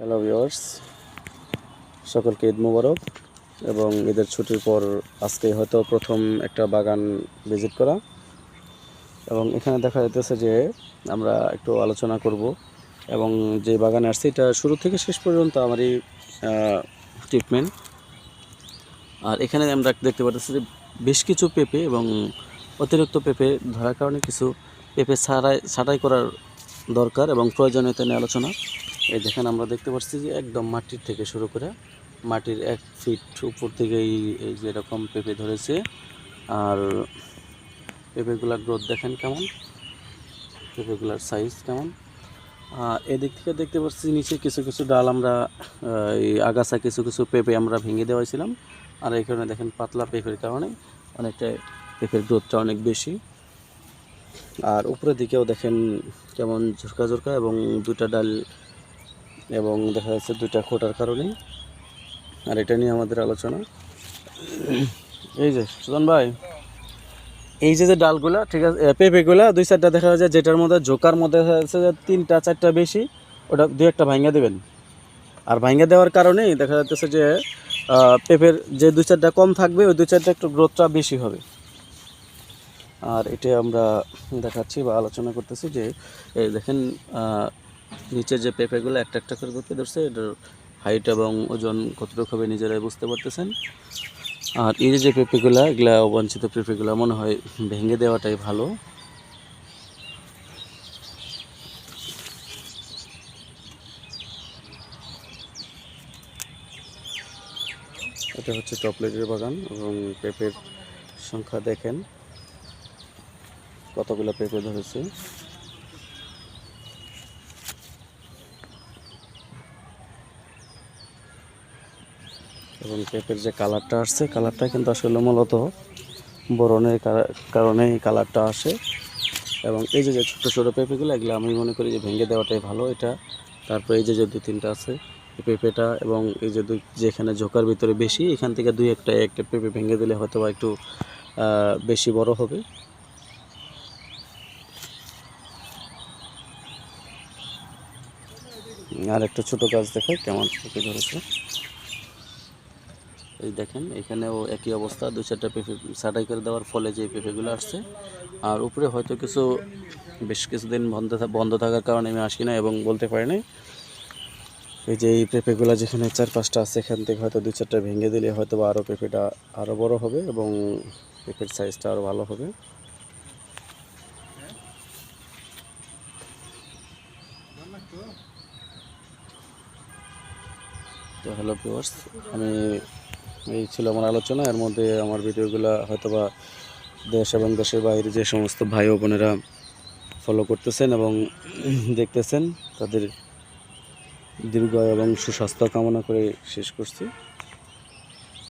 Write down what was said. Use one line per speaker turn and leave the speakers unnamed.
Hello viewers সকলকে ঈদ মুবারক এবং ঈদের ছুটির পর আজকে হয়তো প্রথম একটা বাগান ভিজিট করা। এবং এখানে দেখা যাইতেছে যে আমরা একটু আলোচনা করব এবং যে বাগানে আসছে, এটা শুরু থেকে শেষ পর্যন্ত আমারই ট্রিটমেন্ট আর এখানে আমরা দেখতে পাচ্ছি যে বেশ কিছু পেঁপে এবং অতিরিক্ত পেঁপে ধরার কারণে কিছু পেঁপে ছাড়াই, ছাঁটাই করার দরকার এবং প্রয়োজনীয়তা নিয়ে আলোচনা। এই দেখেন, আমরা দেখতে পাচ্ছি যে একদম মাটির থেকে শুরু করে মাটির এক ফিট উপর থেকে এই এই যে এরকম পেঁপে ধরেছে। আর পেঁপেগুলার গ্রোথ দেখেন কেমন? পেঁপেগুলার সাইজ কেমন? এদিক থেকে দেখতে পাচ্ছি নিচে কিছু কিছু ডাল আমরা এই আগাছা কিছু কিছু পেঁপে আমরা ভেঙে দেওয়াইছিলাম। আর এখানে দেখেন পাতলা পেঁপের কারণে অনেকটা পেঁপের গ্রোথটা অনেক বেশি। আর উপরের দিকেও দেখেন কেমন ঝুরকা ঝুরকা এবং দুটা ডাল এবং দেখা যাচ্ছে দুইটা খোটার কারণে আর এটা নিয়ে আমাদের আলোচনা। এই যে, সুজন ভাই, এই যে যে ডালগুলা, ঠিক আছে পেঁপেগুলা, দুই চারটা দেখা যায় যেটার মধ্যে, জোকার মধ্যে দেখা যাচ্ছে যে তিনটা, চারটা বেশি, ওটা দুই একটা ভাঙা দেবেন। আর ভাঙা দেওয়ার কারণেই দেখা যাচ্ছে যে পেঁপের যে দুই চারটা কম থাকবে, ওই দুই চারটা একটু গ্রোথটা বেশি হবে। আর এটা আমরা দেখাচ্ছি বা আলোচনা করতেছি যে দেখেন নিচের যে পেঁপেগুলো একটা একটা করে করতে ধরছে, এটার হাইট এবং ওজন কতটুকু হবে নিজেরাই বুঝতে পারতেছেন। আর এই যে পেঁপেগুলো, এগুলা অবাঞ্ছিত পেঁপেগুলো মনে হয় ভেঙে দেওয়াটাই ভালো। এটা হচ্ছে চকলেটের বাগান এবং পেঁপের সংখ্যা দেখেন কতগুলো পেঁপে ধরেছে। এবং পেঁপের যে কালারটা আসছে, কালারটা কিন্তু আসলে মূলত বরণের কারণে এই কালারটা আসে। এবং এই যে যে ছোটো ছোটো পেঁপেগুলো, এগুলো আমি মনে করি যে ভেঙে দেওয়াটাই ভালো। এটা, তারপরে এই যে যে দু তিনটা আছে পেঁপেটা এবং এই যে যেখানে ঝোকার ভিতরে বেশি, এখান থেকে দুই একটা একটা পেঁপে ভেঙে দিলে হয়তো বা একটু বেশি বড় হবে। আর একটা ছোটো গাছ দেখে কেমন পেঁপে ধরেছে। এই দেখেন, এখানেও একই অবস্থা। দু চারটা পেঁপে ছাটাই করে দেওয়ার ফলে যে পেঁপেগুলো আসছে। আর উপরে হয়তো কিছু, বেশ কিছুদিন বন্ধ বন্ধ থাকার কারণে আমি আসি না এবং বলতে পারি না এই যে এই পেঁপেগুলো যেখানে চার পাঁচটা আছে, এখান থেকে হয়তো দু চারটা ভেঙে দিলে হয়তো বা আরও পেঁপেটা আরও বড় হবে এবং পেঁপের সাইজটা আরও ভালো হবে। তো হ্যালো ভিউয়ার্স আমি এই ছিল আমার আলোচনা। এর মধ্যে আমার ভিডিওগুলো হয়তোবা দেশ এবং দেশের বাইরে যে সমস্ত ভাই ও বোনেরা ফলো করতেছেন এবং দেখতেছেন, তাদের দীর্ঘ এবং সুস্বাস্থ্য কামনা করে শেষ করছি।